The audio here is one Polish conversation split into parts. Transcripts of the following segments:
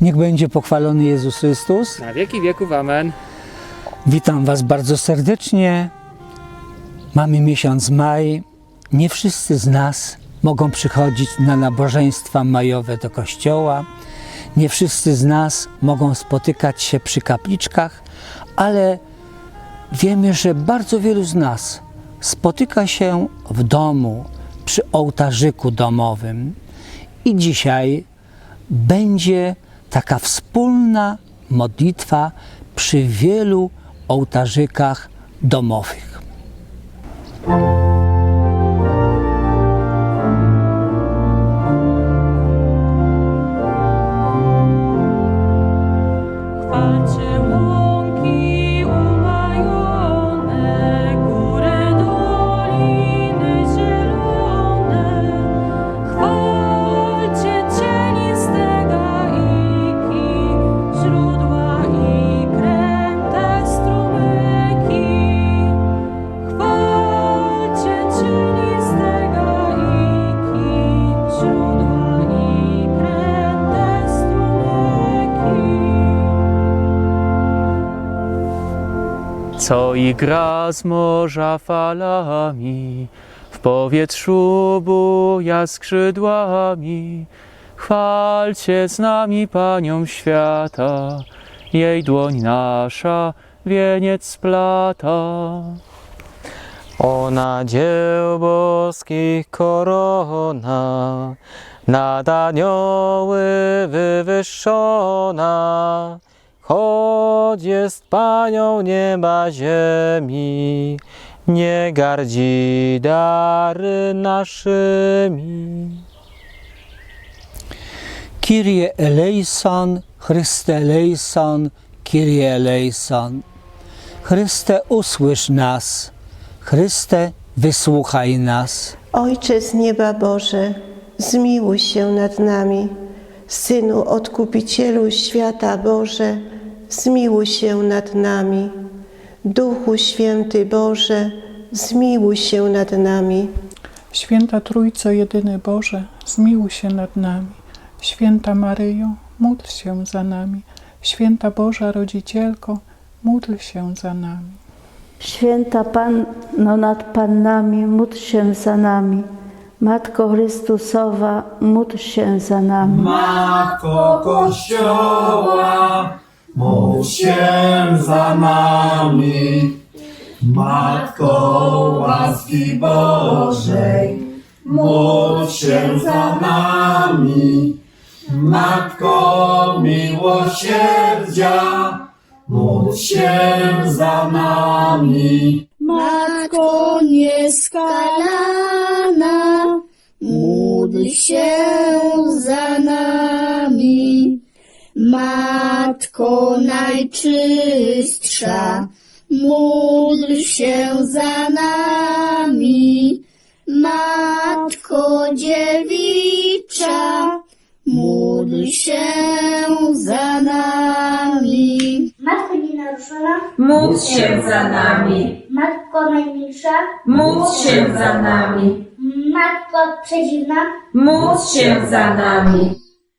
Niech będzie pochwalony Jezus Chrystus. Na wieki wieków, amen. Witam Was bardzo serdecznie. Mamy miesiąc maj. Nie wszyscy z nas mogą przychodzić na nabożeństwa majowe do kościoła. Nie wszyscy z nas mogą spotykać się przy kapliczkach, ale wiemy, że bardzo wielu z nas spotyka się w domu, przy ołtarzyku domowym. I dzisiaj będzie taka wspólna modlitwa przy wielu ołtarzykach domowych. Co i gra z morza falami, w powietrzu buja skrzydłami. Chwalcie z nami Panią świata, jej dłoń nasza wieniec splata. Ona dzieł boskich korona, nad anioły wywyższona, choć jest Panią nieba ziemi, nie gardzi dary naszymi. Kyrie eleison, Chryste eleison, Kyrie eleison. Chryste usłysz nas, Chryste wysłuchaj nas. Ojcze z nieba Boże, zmiłuj się nad nami. Synu Odkupicielu świata Boże, zmiłuj się nad nami. Duchu Święty Boże, zmiłuj się nad nami. Święta Trójco Jedyny Boże, zmiłuj się nad nami. Święta Maryjo, módl się za nami. Święta Boża Rodzicielko, módl się za nami. Święta Panno nad Pannami, módl się za nami. Matko Chrystusowa, módl się za nami. Matko Kościoła, módl się za nami. Matko łaski Bożej, módl się za nami. Matko miłosierdzia, módl się za nami. Matko nieskalana, módl się za nami. Matko najczystsza, módl się za nami. Matko dziewicza, módl się za nami. Matko nienaruszona, Módl się za nami, Matko najmilsza, módl się za nami, Matko przedziwna, módl się za nami.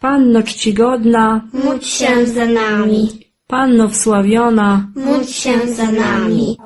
Panno czcigodna, módl się za nami, Panno wsławiona, módl się za nami.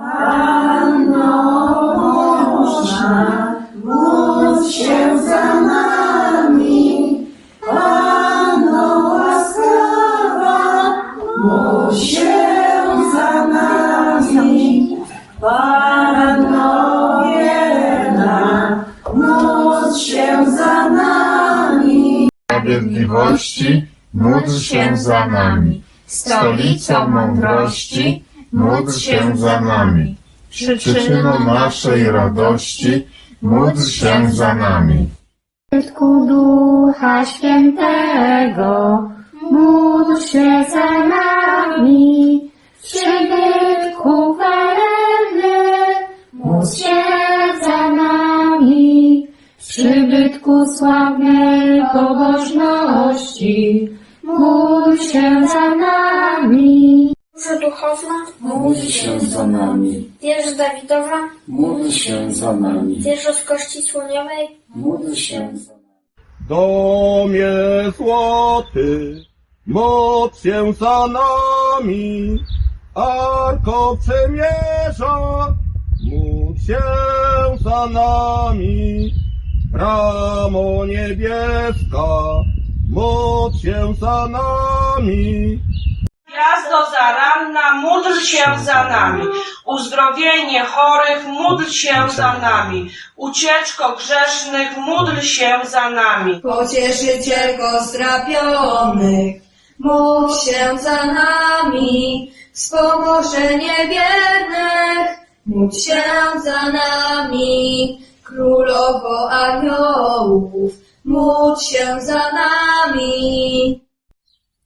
Sprawiedliwości, módl się za nami. Stolicą mądrości, módl się za nami. Przyczyną naszej radości, módl się za nami. Ducha Świętego, módl się za nami. Przybytku chwalebny, módl się za nami. Przybytku sławnej pobożności, Módl się za nami. wieża Dawidowa, Módl się za nami. wieża z kości słoniowej, Módl się za nami. Domie złoty, moc się za nami, Arko przemierza, módl się za nami, Bramo niebieska, moc się za nami. Gwiazdo zaranna, módl się za nami. Uzdrowienie chorych, módl się za nami. Ucieczko grzesznych, módl się za nami. Pocieszycielko strapionych, módl się za nami. Wspomożenie biednych, módl się za nami. Królowo aniołów, módl się za nami.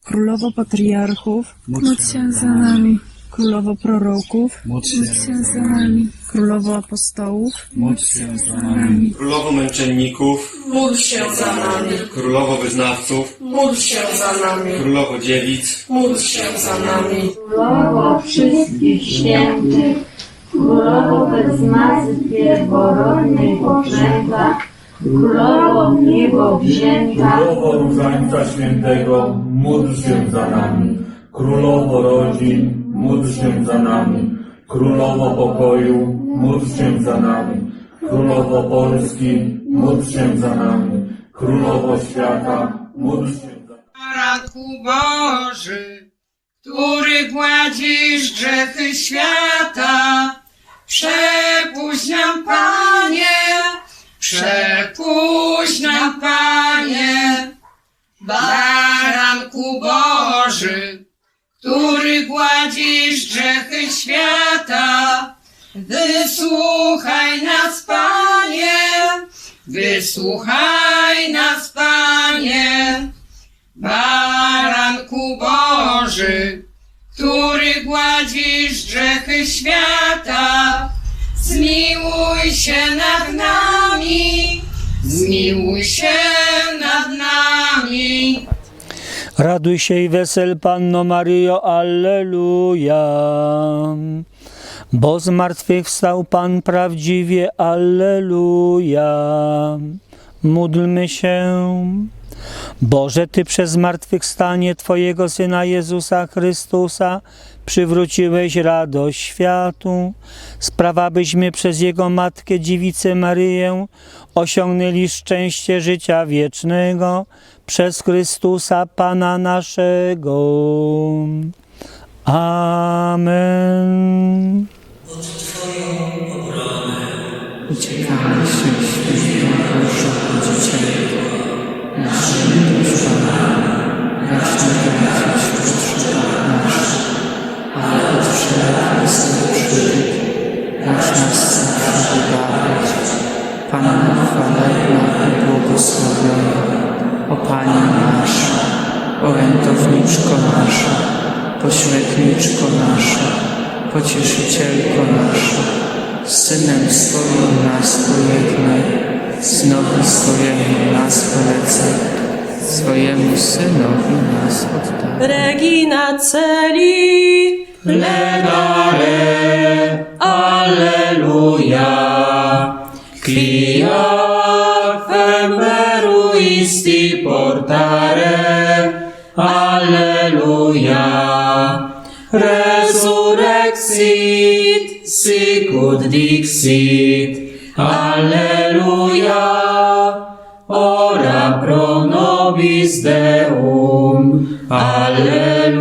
Królowo patriarchów, módl się za nami. Królowo proroków, módl się za nami. Królowo apostołów, módl się za nami. Królowo męczenników, Módl się za nami. królowo wyznawców, Módl się za nami. królowo dziewic, Módl się za nami. Królowo wszystkich świętych, Królowo bez mazy pierworodnej poczęta, Królowo w niebo wzięta, Królowo Różańca Świętego, módl się za nami. Królowo rodzin, módl się za nami. Królowo pokoju, módl się za nami. Królowo Polski, módl się za nami. Królowo świata, módl się za nami. Baranku Boży, który gładzisz grzechy świata, przepuść nam, Panie, przepuść nam, Panie. Baranku Boży, który gładzisz grzechy świata, wysłuchaj nas, Panie, wysłuchaj nas, Panie. Baranku Boży, który gładzisz grzechy świata, zmiłuj się nad nami, zmiłuj się nad nami. Raduj się i wesel Panno Maryjo, Alleluja. Bo z martwych wstał Pan prawdziwie, Alleluja. Módlmy się. Boże, Ty przez zmartwychwstanie Twojego Syna Jezusa Chrystusa przywróciłeś radość światu. Sprawa, byśmy przez Jego Matkę Dziewicę Maryję osiągnęli szczęście życia wiecznego przez Chrystusa Pana naszego. Amen. Uciekamy się świętego Boża Rodzicielko, naszym duszami, racz nie nas wybawić. Panno chwalebna i błogosławiona, o Pani nasza, orędowniczko nasza, pośredniczko nasza, pocieszycielko nasza, Synem swoim nas pojednaj, znowu swojemu nas polecaj, swojemu Synowi nas oddaj. Regina celi, Plenare, Alleluja, quia femeruisti portare, Alleluja, resurrexit, sicut dixit, Alleluja, ora pro nobis Deum, Alleluja.